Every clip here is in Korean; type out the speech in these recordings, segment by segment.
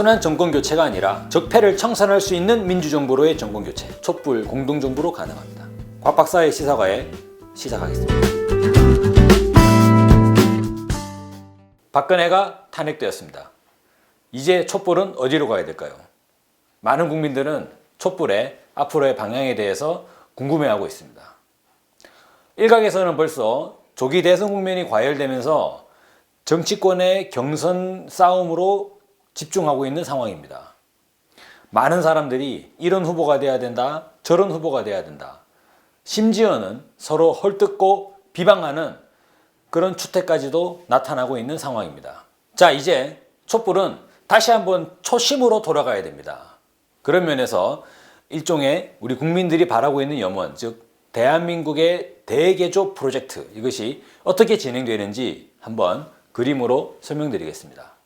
단순한 정권 교체가 아니라 적폐를 청산할 수 있는 민주정부로의 정권 교체, 촛불 공동정부로 가능합니다. 곽 박사의 시사과에 시작하겠습니다. 박근혜가 탄핵되었습니다. 이제 촛불은 어디로 가야 될까요? 많은 국민들은 촛불의 앞으로의 방향에 대해서 궁금해하고 있습니다. 일각에서는 벌써 조기 대선 국면이 과열되면서 정치권의 경선 싸움으로 집중하고 있는 상황입니다. 많은 사람들이 이런 후보가 돼야 된다, 저런 후보가 돼야 된다. 심지어는 서로 헐뜯고 비방하는 그런 추태까지도 나타나고 있는 상황입니다. 자, 이제 촛불은 다시 한번 초심으로 돌아가야 됩니다. 그런 면에서 일종의 우리 국민들이 바라고 있는 염원, 즉 대한민국의 대개조 프로젝트 이것이 어떻게 진행되는지 한번 그림으로 설명드리겠습니다.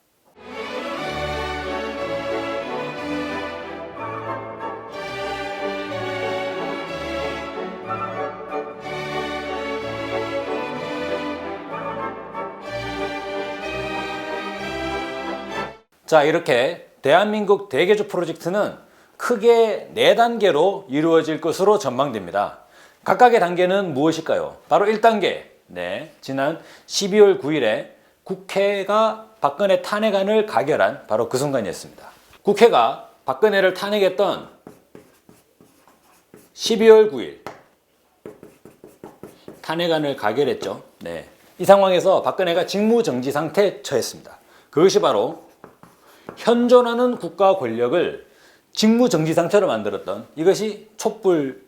자, 이렇게 대한민국 대개조 프로젝트는 크게 네 단계로 이루어질 것으로 전망됩니다. 각각의 단계는 무엇일까요? 바로 1단계. 네. 지난 12월 9일에 국회가 박근혜 탄핵안을 가결한 바로 그 순간이었습니다. 국회가 박근혜를 탄핵했던 12월 9일 탄핵안을 가결했죠. 네. 이 상황에서 박근혜가 직무정지 상태에 처했습니다. 그것이 바로 현존하는 국가 권력을 직무정지 상태로 만들었던 이것이 촛불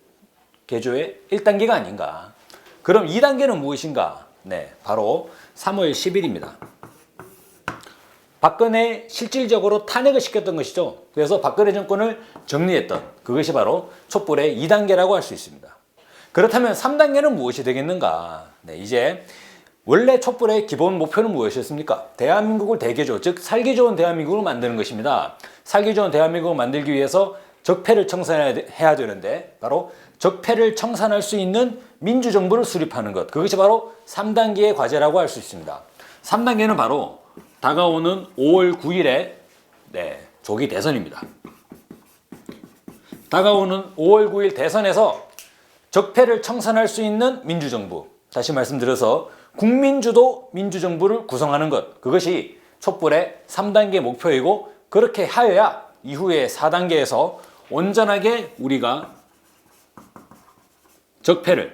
개조의 1단계가 아닌가. 그럼 2단계는 무엇인가? 네, 바로 3월 10일입니다. 박근혜 실질적으로 탄핵을 시켰던 것이죠. 그래서 박근혜 정권을 정리했던 그것이 바로 촛불의 2단계라고 할 수 있습니다. 그렇다면 3단계는 무엇이 되겠는가? 네, 이제 원래 촛불의 기본 목표는 무엇이었습니까? 대한민국을 대개조, 즉 살기 좋은 대한민국을 만드는 것입니다. 살기 좋은 대한민국을 만들기 위해서 적폐를 청산해야 되는데 바로 적폐를 청산할 수 있는 민주정부를 수립하는 것. 그것이 바로 3단계의 과제라고 할 수 있습니다. 3단계는 바로 다가오는 5월 9일에 네, 조기 대선입니다. 다가오는 5월 9일 대선에서 적폐를 청산할 수 있는 민주정부. 다시 말씀드려서 국민주도 민주정부를 구성하는 것. 그것이 촛불의 3단계 목표이고 그렇게 하여야 이후에 4단계에서 온전하게 우리가 적폐를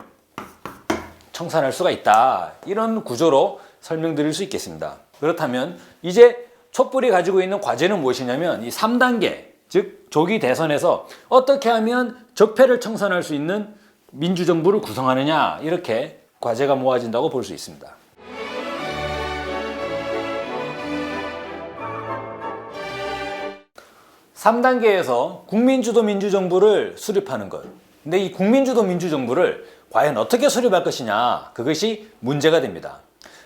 청산할 수가 있다. 이런 구조로 설명드릴 수 있겠습니다. 그렇다면 이제 촛불이 가지고 있는 과제는 무엇이냐면 이 3단계, 즉 조기 대선에서 어떻게 하면 적폐를 청산할 수 있는 민주정부를 구성하느냐 이렇게 과제가 모아진다고 볼 수 있습니다. (3단계에서) 국민주도 민주정부를 수립하는 것. 근데 이 국민주도 민주정부를 과연 어떻게 수립할 것이냐 그것이 문제가 됩니다.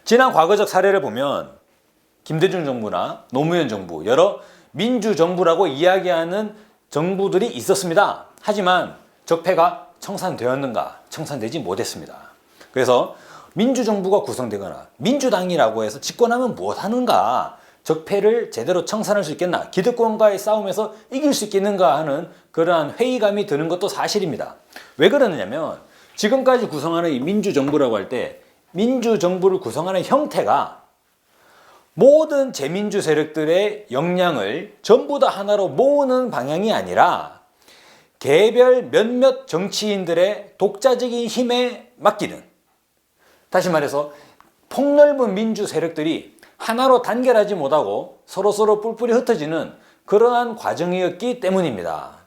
지난 과거적 사례를 보면 김대중 정부나 노무현 정부 여러 민주정부라고 이야기하는 정부들이 있었습니다. 하지만 적폐가 청산되었는가 청산되지 못했습니다 그래서 민주정부가 구성되거나 민주당이라고 해서 집권하면 무엇 하는가? 적폐를 제대로 청산할 수 있겠나? 기득권과의 싸움에서 이길 수 있겠는가? 하는 그러한 회의감이 드는 것도 사실입니다. 왜 그러느냐면 지금까지 구성하는 이 민주정부라고 할 때 민주정부를 구성하는 형태가 모든 재민주 세력들의 역량을 전부 다 하나로 모으는 방향이 아니라 개별 몇몇 정치인들의 독자적인 힘에 맡기는 다시 말해서 폭넓은 민주 세력들이 하나로 단결하지 못하고 서로서로 뿔뿔이 흩어지는 그러한 과정이었기 때문입니다.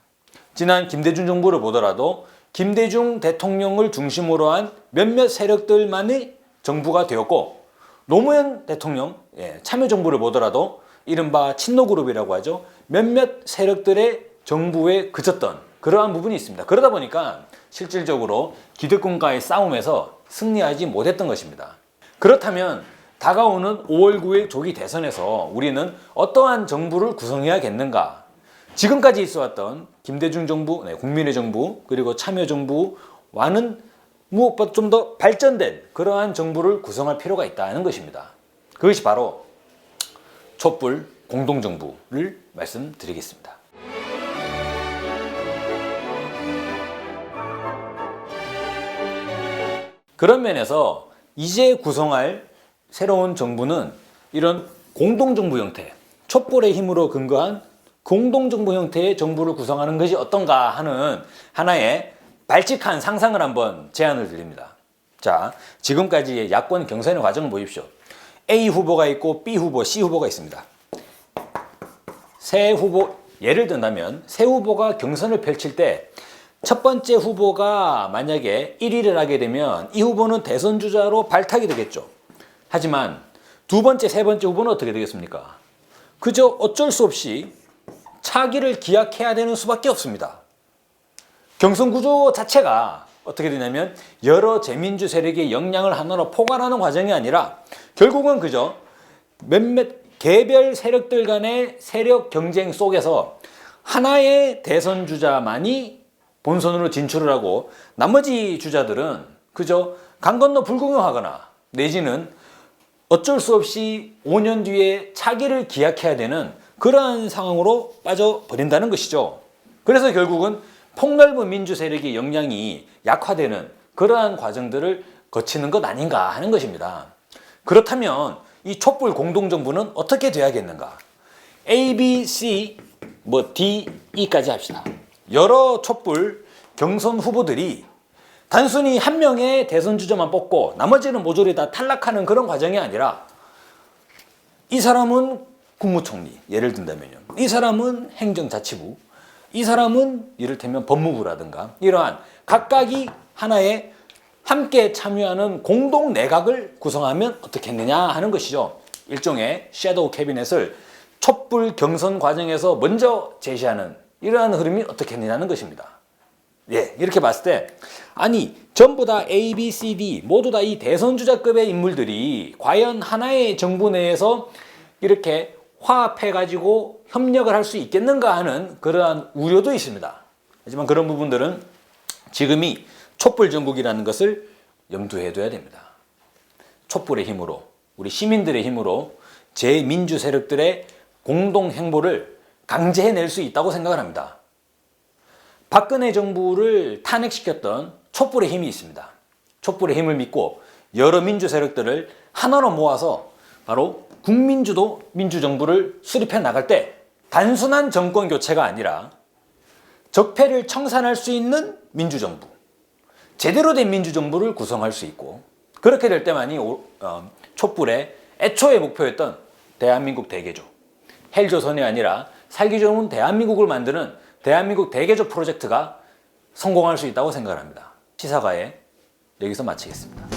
지난 김대중 정부를 보더라도 김대중 대통령을 중심으로 한 몇몇 세력들만의 정부가 되었고 노무현 대통령 예, 참여정부를 보더라도 이른바 친노그룹이라고 하죠. 몇몇 세력들의 정부에 그쳤던 그러한 부분이 있습니다. 그러다 보니까 실질적으로 기득권과의 싸움에서 승리하지 못했던 것입니다. 그렇다면 다가오는 5월 9일 조기 대선에서 우리는 어떠한 정부를 구성해야겠는가? 지금까지 있어왔던 김대중 정부, 네, 국민의 정부, 그리고 참여 정부와는 무엇보다 좀 더 발전된 그러한 정부를 구성할 필요가 있다는 것입니다. 그것이 바로 촛불 공동정부를 말씀드리겠습니다. 그런 면에서 이제 구성할 새로운 정부는 이런 공동정부 형태, 촛불의 힘으로 근거한 공동정부 형태의 정부를 구성하는 것이 어떤가 하는 하나의 발칙한 상상을 한번 제안을 드립니다. 자, 지금까지의 야권 경선의 과정을 보십시오. A 후보가 있고 B 후보, C 후보가 있습니다. 새 후보, 예를 든다면 새 후보가 경선을 펼칠 때 첫 번째 후보가 만약에 1위를 하게 되면 이 후보는 대선 주자로 발탁이 되겠죠. 하지만 두 번째, 세 번째 후보는 어떻게 되겠습니까? 그저 어쩔 수 없이 차기를 기약해야 되는 수밖에 없습니다. 경선 구조 자체가 어떻게 되냐면 여러 재민주 세력의 역량을 하나로 포괄하는 과정이 아니라 결국은 그저 몇몇 개별 세력들 간의 세력 경쟁 속에서 하나의 대선 주자만이 본선으로 진출을 하고 나머지 주자들은 그저 강 건너 불구경하거나 내지는 어쩔 수 없이 5년 뒤에 차기를 기약해야 되는 그러한 상황으로 빠져버린다는 것이죠. 그래서 결국은 폭넓은 민주 세력의 역량이 약화되는 그러한 과정들을 거치는 것 아닌가 하는 것입니다. 그렇다면 이 촛불 공동정부는 어떻게 돼야겠는가? A, B, C, 뭐 D, E까지 합시다. 여러 촛불 경선 후보들이 단순히 한 명의 대선 주자만 뽑고 나머지는 모조리 다 탈락하는 그런 과정이 아니라 이 사람은 국무총리 예를 든다면요. 이 사람은 행정자치부, 이 사람은 이를테면 법무부라든가 이러한 각각이 하나의 함께 참여하는 공동 내각을 구성하면 어떻겠느냐 하는 것이죠. 일종의 섀도우 캐비넷을 촛불 경선 과정에서 먼저 제시하는 이러한 흐름이 어떻겠느냐는 것입니다. 예, 이렇게 봤을 때 아니 전부 다 A, B, C, D 모두 다 이 대선 주자급의 인물들이 과연 하나의 정부 내에서 이렇게 화합해 가지고 협력을 할 수 있겠는가 하는 그러한 우려도 있습니다. 하지만 그런 부분들은 지금이 촛불 전국이라는 것을 염두에 둬야 됩니다. 촛불의 힘으로 우리 시민들의 힘으로 제 민주 세력들의 공동 행보를 강제해낼 수 있다고 생각을 합니다. 박근혜 정부를 탄핵시켰던 촛불의 힘이 있습니다. 촛불의 힘을 믿고 여러 민주 세력들을 하나로 모아서 바로 국민주도 민주정부를 수립해 나갈 때 단순한 정권 교체가 아니라 적폐를 청산할 수 있는 민주정부, 제대로 된 민주정부를 구성할 수 있고 그렇게 될 때만이 오- 어, 촛불의 애초의 목표였던 대한민국 대개조, 헬조선이 아니라 살기 좋은 대한민국을 만드는 대한민국 대개조 프로젝트가 성공할 수 있다고 생각합니다. 시사가에 여기서 마치겠습니다.